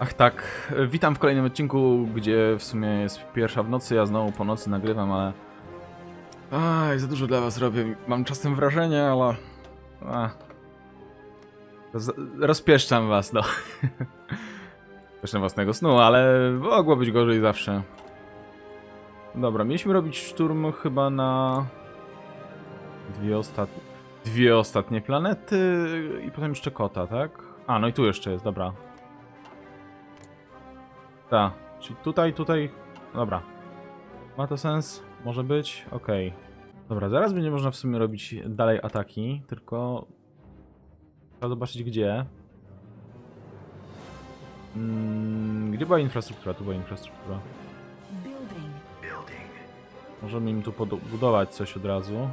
Ach tak, e, witam w kolejnym odcinku, gdzie w sumie jest pierwsza w nocy, ja znowu po nocy nagrywam, ale... Aj, za dużo dla was robię, mam czasem wrażenie, ale... A. Roz... Rozpieszczam was, no. Jeszcze własnego snu, ale mogło być gorzej zawsze. Dobra, mieliśmy robić szturm chyba na... Dwie ostatnie... Dwie ostatnie planety i potem jeszcze kota, tak? A, no i tu jeszcze jest, dobra. Tak, czyli tutaj, tutaj. Dobra. Ma to sens? Może być? Okej. Dobra, zaraz będzie można w sumie robić dalej ataki, tylko. Trzeba zobaczyć gdzie. Mm, gdzie była infrastruktura? Tu była infrastruktura. Możemy im tu budować coś od razu.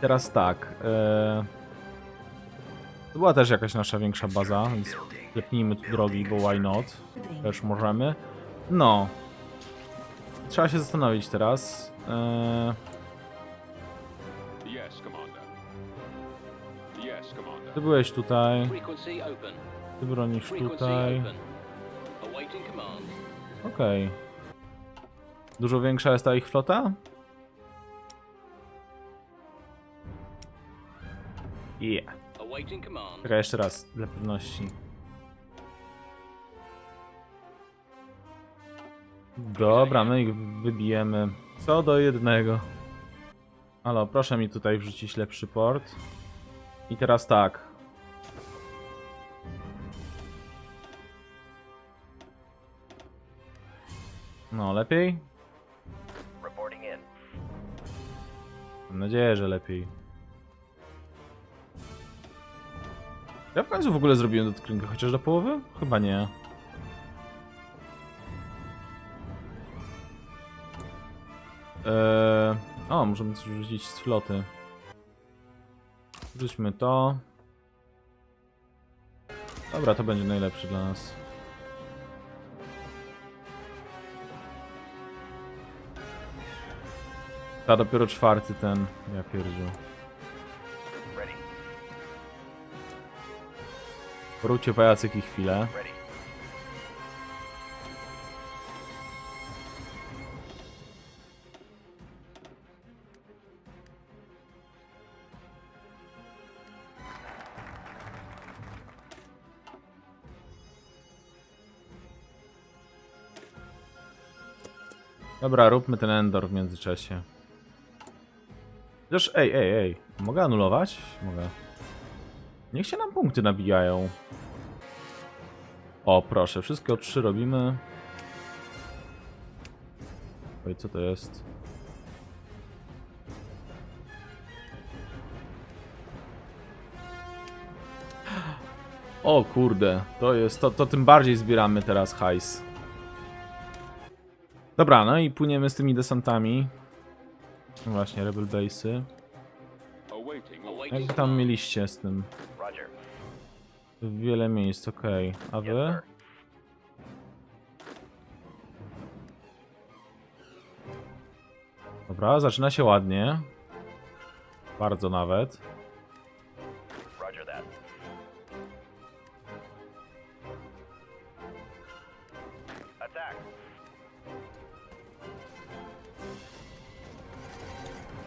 Teraz tak. E... To była też jakaś nasza większa baza, więc klepnijmy tu drogi, bo why not? Też możemy. No. Trzeba się zastanowić teraz. Eee, ty byłeś tutaj, ty bronisz tutaj. Okej. Dużo większa jest ta ich flota? Yeah. Czekaj jeszcze raz, dla pewności. Dobra, my ich wybijemy. Co do jednego. Halo, proszę mi tutaj wrzucić lepszy port. I teraz tak. No, lepiej? Mam nadzieję, że lepiej. Ja w końcu w ogóle zrobiłem dotklinkę chociaż do połowy? Chyba nie. Eee, o, możemy coś wrzucić z floty. Wrzućmy to. Dobra, to będzie najlepszy dla nas. Ta dopiero czwarty ten, ja pierdziu. Wróćcie pajacyki chwilę. Dobra, róbmy ten Endor w międzyczasie. Chociaż, ej, ej, ej. Mogę anulować? Mogę. Niech się nam punkty nabijają. O, proszę, wszystkie o 3 robimy. Oj, co to jest? O kurde, to jest, to, to tym bardziej zbieramy teraz hajs. Dobra, no i płyniemy z tymi desantami. No Właśnie, Rebel Base'y. Jak tam mieliście z tym? Wiele miejsc, okej. A wy? Dobra, zaczyna się ładnie. Bardzo nawet.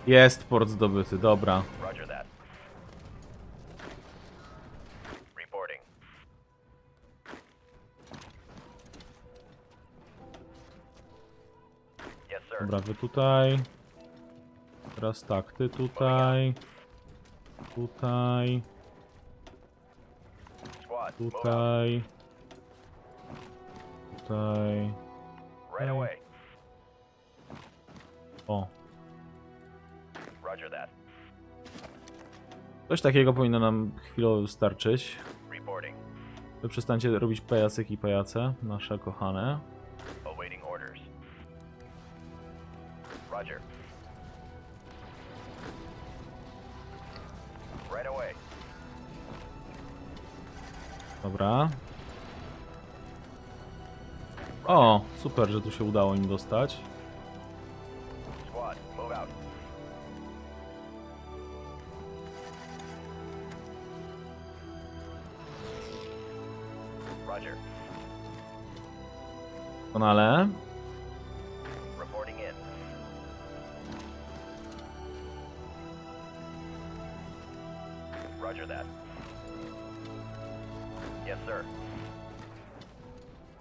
Jest port zdobyty, dobra. Roger that. Reporting. Yes, sir. Dobra, wy tutaj. Teraz tak, ty tutaj. Tutaj. Squad, move out. Tutaj. Tutaj. Right away. O, coś takiego powinno nam chwilowo wystarczyć. Reporting. Wy przestańcie robić pajacyki i pajace, nasze kochane. Awaiting orders. Roger. Right away. Dobra. O, super, że tu się udało im dostać. Doskonale.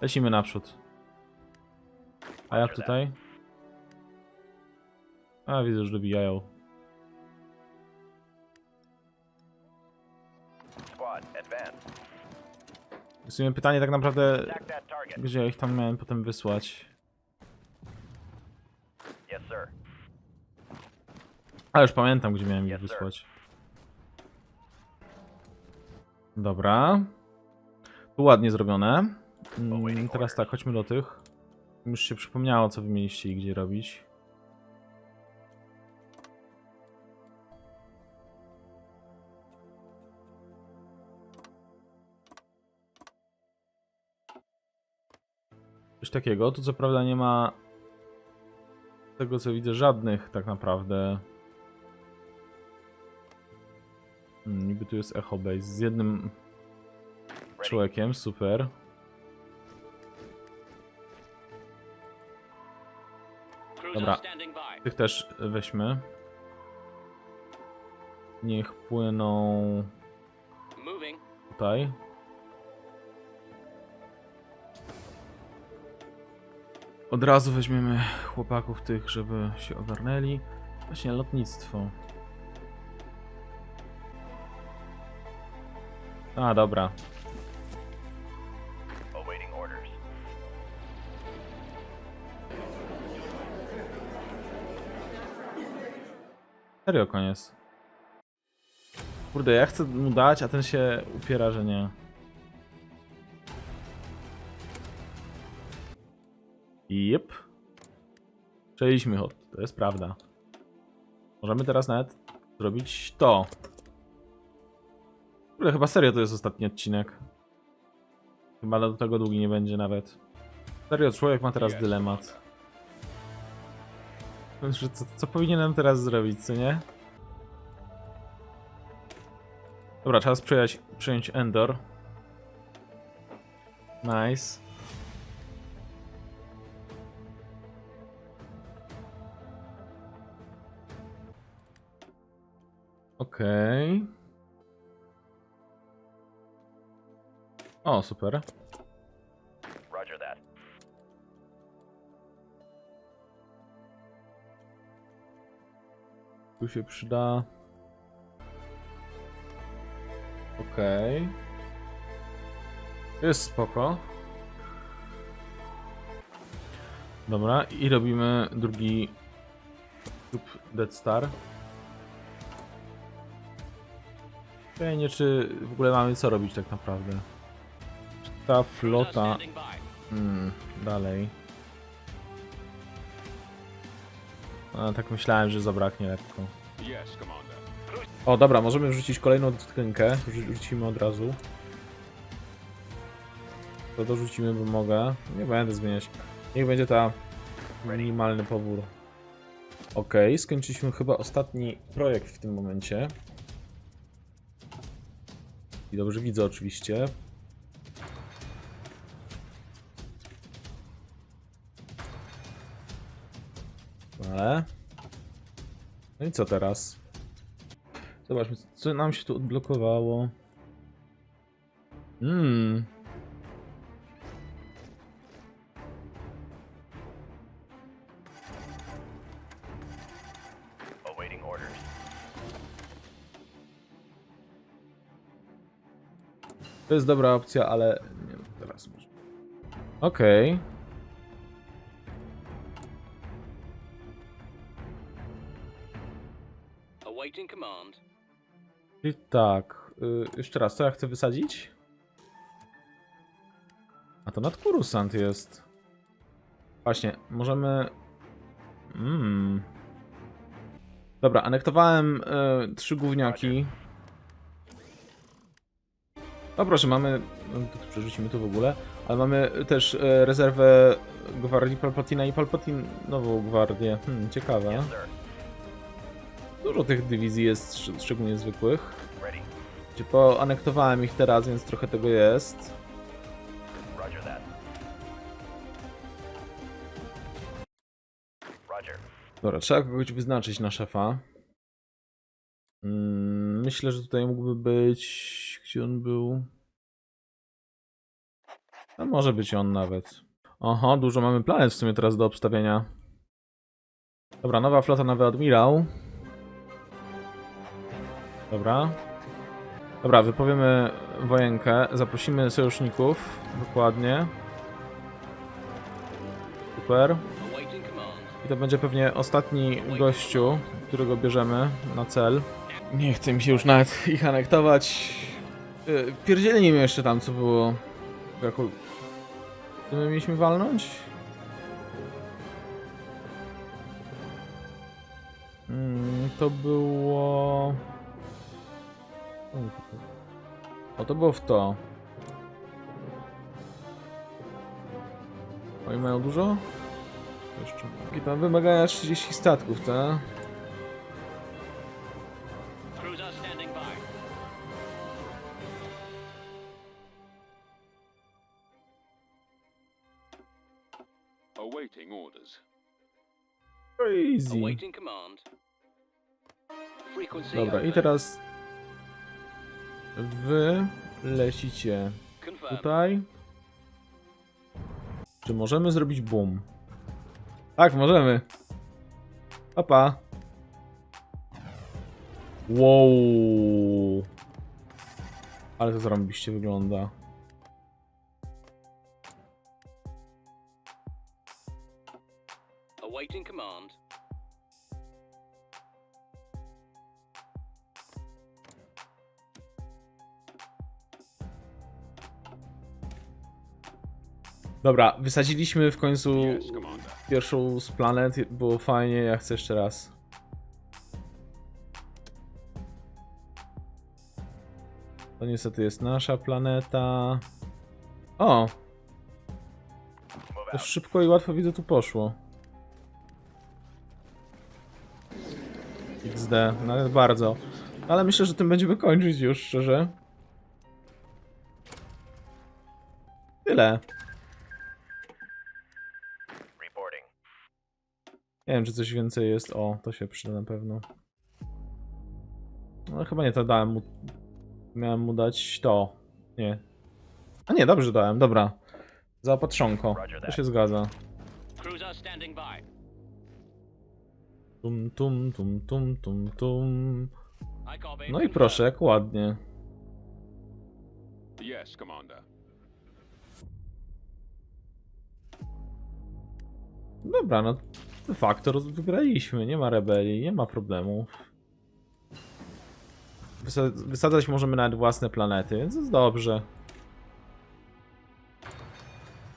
Lecimy naprzód. A jak tutaj? A widzę, że dobijają. W sumie pytanie tak naprawdę, gdzie ich tam miałem potem wysłać. Ale już pamiętam, gdzie miałem ich wysłać. Dobra. Tu ładnie zrobione. Mm, teraz tak, chodźmy do tych. Już się przypomniało, co wy mieliście i gdzie robić. Coś takiego. Tu co prawda nie ma z tego co widzę żadnych tak naprawdę. Hmm, niby tu jest Echo Base z jednym człowiekiem, super. Dobra. Tych też weźmy. Niech płyną tutaj. Od razu weźmiemy chłopaków tych, żeby się ogarnęli. Właśnie lotnictwo. A, dobra. Serio koniec. Kurde, ja chcę mu dać, a ten się upiera, że nie. Jep. Przejęliśmy hot, to jest prawda. Możemy teraz nawet zrobić to. Kurde, chyba serio to jest ostatni odcinek. Chyba do tego długi nie będzie nawet. Serio, człowiek ma teraz dylemat. Co, co powinienem teraz zrobić, co nie? Dobra, czas przyjąć, przyjąć Endor. Nice. Okej. O, super. Roger that. Tu się przyda. Okej. Jest spoko. Dobra, i robimy drugi klub Dead Star. Pytanie, czy w ogóle mamy co robić tak naprawdę. Czy ta flota... Hmm, dalej. A, tak myślałem, że zabraknie lekko. O, dobra, możemy wrzucić kolejną skrzynkę. Rzu- Rzucimy od razu. To dorzucimy, bo mogę. Nie będę zmieniać. Niech będzie ta minimalny pobór. Ok, skończyliśmy chyba ostatni projekt w tym momencie. Dobrze widzę oczywiście. Ale... No i co teraz? Zobaczmy, co nam się tu odblokowało. Mmm. To jest dobra opcja, ale nie no, teraz może. Okej. Command. Czyli tak. Y, jeszcze raz, co ja chcę wysadzić? A to nad Kurusant jest. Właśnie, możemy. Mmm. Dobra, anektowałem y, trzy gówniaki. No proszę, mamy. no, to Przerzucimy to w ogóle. Ale mamy też y, rezerwę Gwardii Palpatina i Palpatin nową gwardię. Hmm, ciekawe. Dużo tych dywizji jest, sz- szczególnie zwykłych. Gdzie poanektowałem ich teraz, więc trochę tego jest. Dobra, trzeba kogoś wyznaczyć na szefa. Mm, Myślę, że tutaj mógłby być. Gdzie on był? A może być on nawet. Oho, dużo mamy planet w sumie teraz do obstawienia. Dobra, nowa flota, nowy admirał. Dobra. Dobra, wypowiemy wojenkę. Zaprosimy sojuszników. Dokładnie. Super. I to będzie pewnie ostatni gościu, którego bierzemy na cel. Nie chcę mi się już nawet ich anektować. Yy, Pierdzielnie mi jeszcze tam, co było. Jako... Co my mieliśmy walnąć? Mm, to było... O, to było w to. Oni mają dużo? Jeszcze. I tam wymagania 30 statków, tak? Awaiting orders. Crazy. Awaiting command. Frequency Dobra, i teraz wy lecicie tutaj. Czy możemy zrobić boom? Tak, możemy. Papa. Wow. Ale to zarąbiście wygląda. Dobra, wysadziliśmy w końcu pierwszą z planet. Było fajnie, ja chcę jeszcze raz. To niestety jest nasza planeta. O! To szybko i łatwo widzę tu poszło. XD, nawet bardzo. Ale myślę, że tym będziemy kończyć już, szczerze. Tyle. Nie wiem, czy coś więcej jest. O, to się przyda na pewno. No chyba nie, to dałem mu. Miałem mu dać to. Nie. A nie, dobrze dałem, dobra. Zaopatrzonko. To się zgadza. Tum, tum, tum, tum, tum, tum. No i proszę, jak ładnie. Yes, Commander. Dobra, no de facto wygraliśmy, nie ma rebelii, nie ma problemu. Wysa- wysadzać możemy nawet własne planety, więc jest dobrze.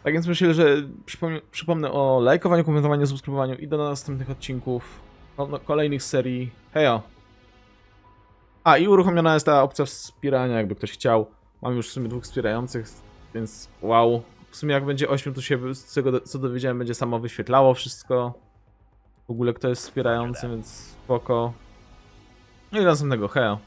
Tak więc myślę, że przypomnę, przypomnę o lajkowaniu, komentowaniu, subskrybowaniu i do następnych odcinków, no, kolejnych serii. Hejo! A i uruchomiona jest ta opcja wspierania, jakby ktoś chciał. Mam już w sumie dwóch wspierających, więc wow. W sumie jak będzie 8, to się z tego co dowiedziałem będzie samo wyświetlało wszystko. W ogóle kto jest wspierający, więc spoko. No i następnego, hejo.